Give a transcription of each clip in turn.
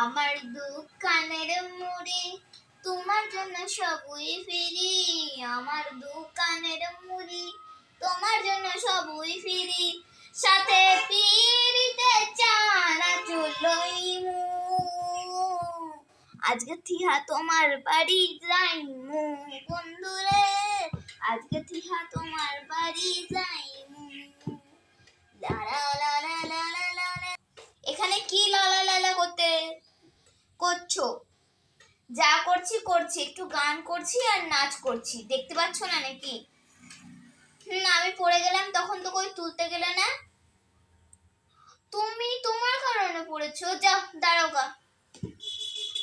আমার দোকানের মুড়ি, তোমার জন্য সবই ফিরি। আমার দোকানের মুড়ি, তোমার জন্য সবই ফিরি। সাথে পিরিতে চানা চলই মু। আজকে থিহা তোমার বাড়ি যাই মু। বন্ধুরে, আজকে থিহা তোমার করছ? যা করছি করছি। একটু গান করছি আর নাচ করছি। দেখতে পাচ্ছ না নাকি? হুম, আমি পড়ে গেলাম, তখন তো কই তুলতে গেলে না? তুমি তোমার কারণে পড়েছো। যাও দাঁড়াও গা।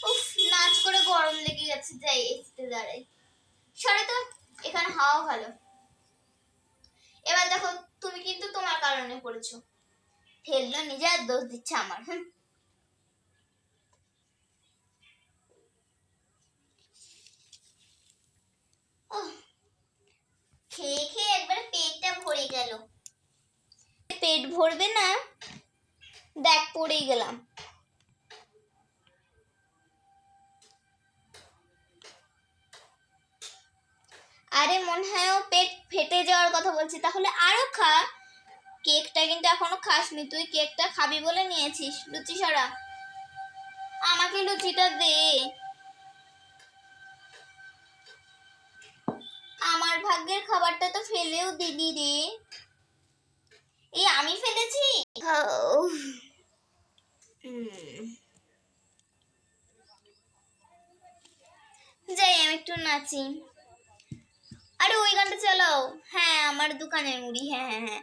উফ, নাচ করে গরম লেগে গেছে। যাই, এসিতে দাঁড়াই। সরে তো, এখানে হাওয়া ভালো। এবার দেখো, তুমি কিন্তু তোমার কারণে পড়েছো। ফেলল নিজে আর দোষ দিচ্ছে আমার। হুম। খেয়ে খেয়ে একবার পেটটা ভরে গেল। পেট ভরবে না? দেখ, পড়েই গেলাম। আরে মনে হয় ও পেট ফেটে যাওয়ার কথা বলছি, তাহলে আরও খা। কেকটা কিন্তু এখনও খাসনি, তুই কেকটা খাবি বলে নিয়েছিস, লুচি সরা আমাকে লুচিটা দে। আমার ভাগ্যের খাবারটা তো ফেলেও দিলি রে। এই আমি ফেলেছি? যাই, আমি একটু নাচি। আরে, ওই গানটা চালাও। হ্যাঁ আমার দোকানের মুড়ি। হ্যাঁ হ্যাঁ হ্যাঁ।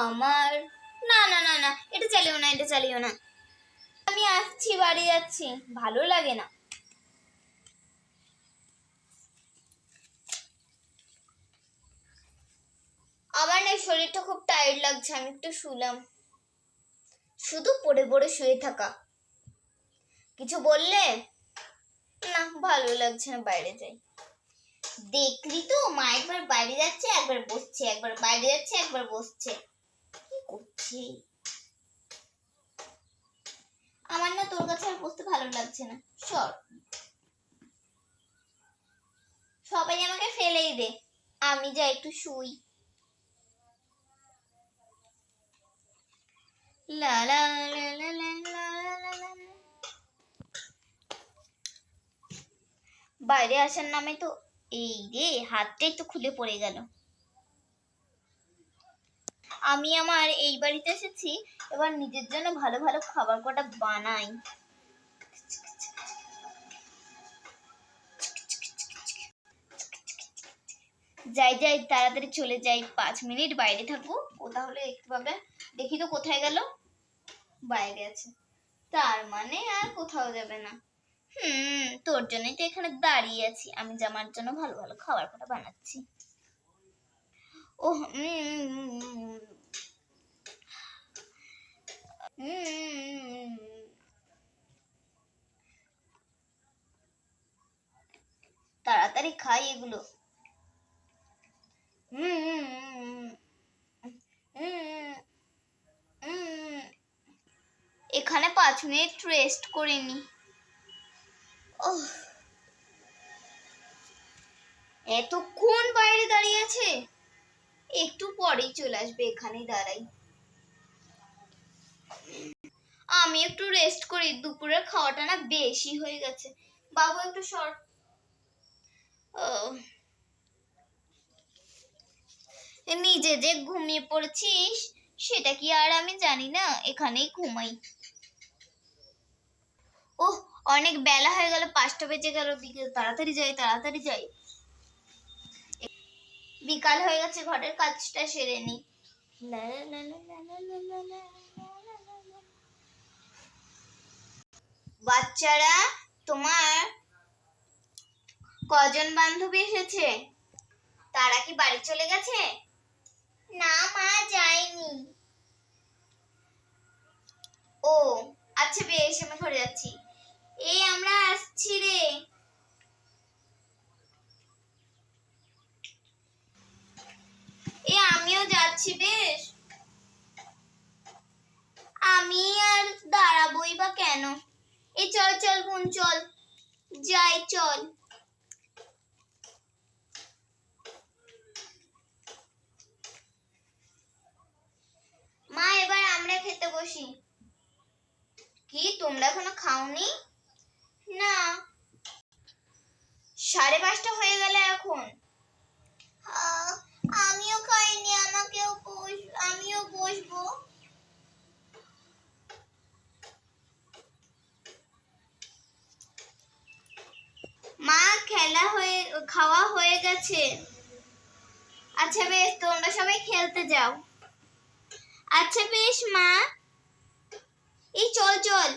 আমার না না না না, এটা চালিও না, এটা চালিও না। আমি আসছি, বাড়ি যাচ্ছি। ভালো লাগে না আমার না শরীরটা খুব টায়ার্ড লাগছে, আমি একটু শুলাম। শুধু পড়ে পড়ে শুয়ে থাকা। কিছু বললে? না, ভালো লাগছে না, বাইরে যাই। দেখলি তো, মা একবার বাইরে যাচ্ছে, একবার বসছে, একবার বাইরে যাচ্ছে, একবার বসছে। কি করছে? আমার না তোর কাছে আর বসতে ভালো লাগছে না। সর। সবাই আমাকে ফেলেই দে। আমি যাই একটু শুই। La la la la la la la la. বাইরে আসার নামে তো এই রে হাতটাই তো খুলে পড়ে গেল। আমি আমার এই বাড়িতে এসেছি, এবার নিজের জন্য ভালো ভালো খাবার কটা বানাই। যাই যাই, তাড়াতাড়ি চলে যাই। পাঁচ মিনিট বাইরে থাকব। ও তাহলে একটু পাবে দেখি তো কোথায় গেল। বাইরে আছে তার মানে আর কোথাও যাবে না। হুম, তোর জন্যই তো এখানে দাঁড়িয়ে আছি। আমি জামার জন্য ভালো ভালো খাবার কটা বানাচ্ছি। ও তাড়াতাড়ি খাই এগুলো। পাঁচ মিনিট রেস্ট করে নি। এতক্ষণ বাইরে দাঁড়িয়ে আছে? একটু পরেই চলে আসবে এখানেই দাঁড়াই। আমি একটু রেস্ট করি, দুপুরের খাওয়াটা না বেশি হয়ে গেছে। বাবু একটু ও নিজে যে ঘুমিয়ে পড়েছিস, সেটা কি আর আমি জানি না? এখানেই ঘুমাই। ওহ, অনেক বেলা হয়ে গেল, পাঁচটা বেজে গেল, বিকেল, তাড়াতাড়ি যাই তাড়াতাড়ি যাই। বিকাল হয়ে গেছে, ঘরের কাজটা সেরে নি। বাচ্চারা, তোমার কজন বান্ধবী এসেছে? তারা কি বাড়ি চলে গেছে? না মা, যায়নি। ও আচ্ছা বেশ, আমি ঘরে যাচ্ছি। এই আমরা আসছি রে। এ আমিও যাচ্ছি বেশ। আমি আর দাঁড়াবোই বা কেন? এই চল চল বোন, চল। যাই, চল। মা, এবার আমরা খেতে বসি। কি, তোমরা এখনও খাওনি? না। সাড়ে পাঁচটা হয়ে গেলে এখন। আমিও খাইনি আমাকেও বস আমিও বসবো। মা খেলা হয়ে খাওয়া হয়ে গেছে। আচ্ছা বেশ তোমরা সবাই খেলতে যাও। আচ্ছা বেশ মা। এই চল চল।